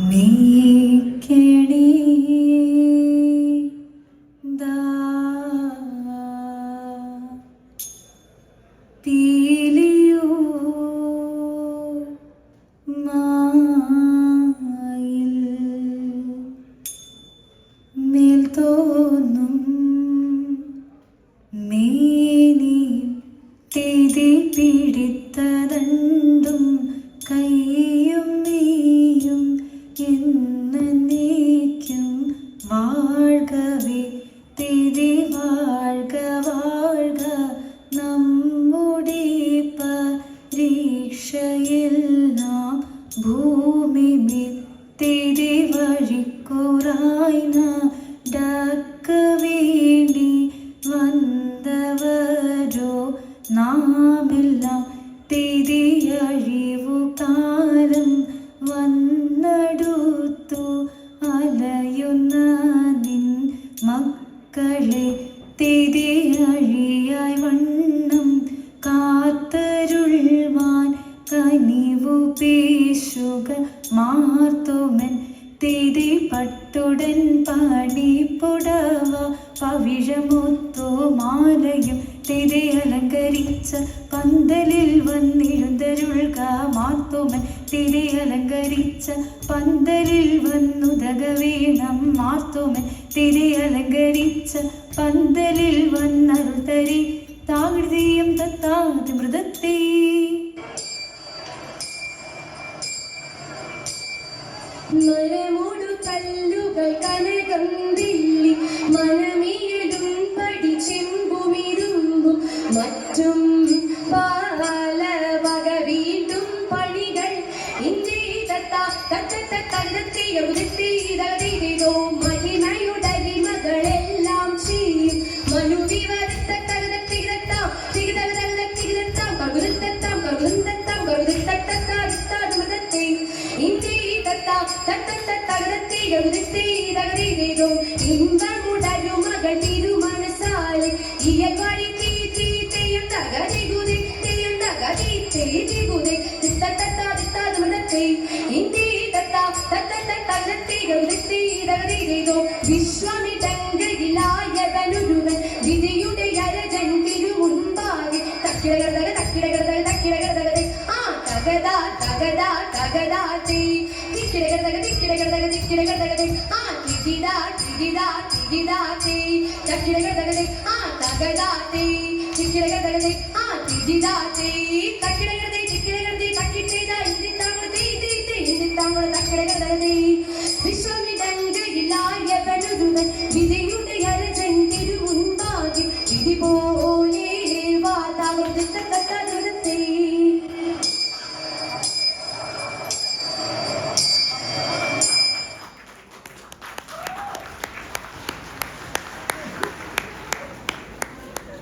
നീക്കണേ പീലിയോ മായിൽ മേൽ തോന്നും മേനി തിരി പിടിത്തതണ്ടും തിരി വഴിക്കുറായി ഡക്ക വേണ്ടി വന്നവരോ? നാമെല്ലാം തിരിയഴിവു കാലം വന്നടുത്തു അലയുന്ന നിൻ മക്കളെ തിരിയഴിയായി വണ്ണം മാർത്തുമൻ തിരി പട്ടുടൻ പാടി പുടവ. പവിഴമൊത്തു മാലയും തിരി അലങ്കരിച്ച പന്തലിൽ വന്നിരുന്തരുൾക കാത്തോമൻ തിരി അലങ്കരിച്ച പന്തലിൽ വന്നുതക വീണം. മാത്തോമൻ തിരി അലങ്കരിച്ച പന്തലിൽ വന്നരുതരി താഴ്തിയും തത്താതി മൃതത്തേ കനകം ദില്ലി മനമിയതും പടി ചെമ്പുമിരുമ്പും മറ്റും പാല വിശ്വമിടങ്കയിലായവനുരുവൻ വിധിയുടെ അരജൻ തിരുമുൻപാകെ തക്കിടകടക തക്കിടകടക തക്കിടകടക ആ തകതാ തകതാ തകതാ തേ. കിടകടകടേ ആ ടിഗിടാ ടിഗിടാ ടിഗിടാട്ടേ ചക്കിടകടകടേ ആ തകടാട്ടേ. ചിക്കിടകടകടേ ആ ടിഗിടാട്ടേ തക്കിടകടേ ചിക്കിടകടേ തക്കിട്ടേതാ ഇതിത്താങ്ങോടേ ഇതിത്തേ ഇതിത്താങ്ങോടേ തക്കിടകടകടേ. വിശ്വമിടങ്കയിലായവനൊരുവൻ വിധിയുടെ അരജൻ തിരുമുൻപാകെ വിധി പോലെ വാതാകൃതത്തെ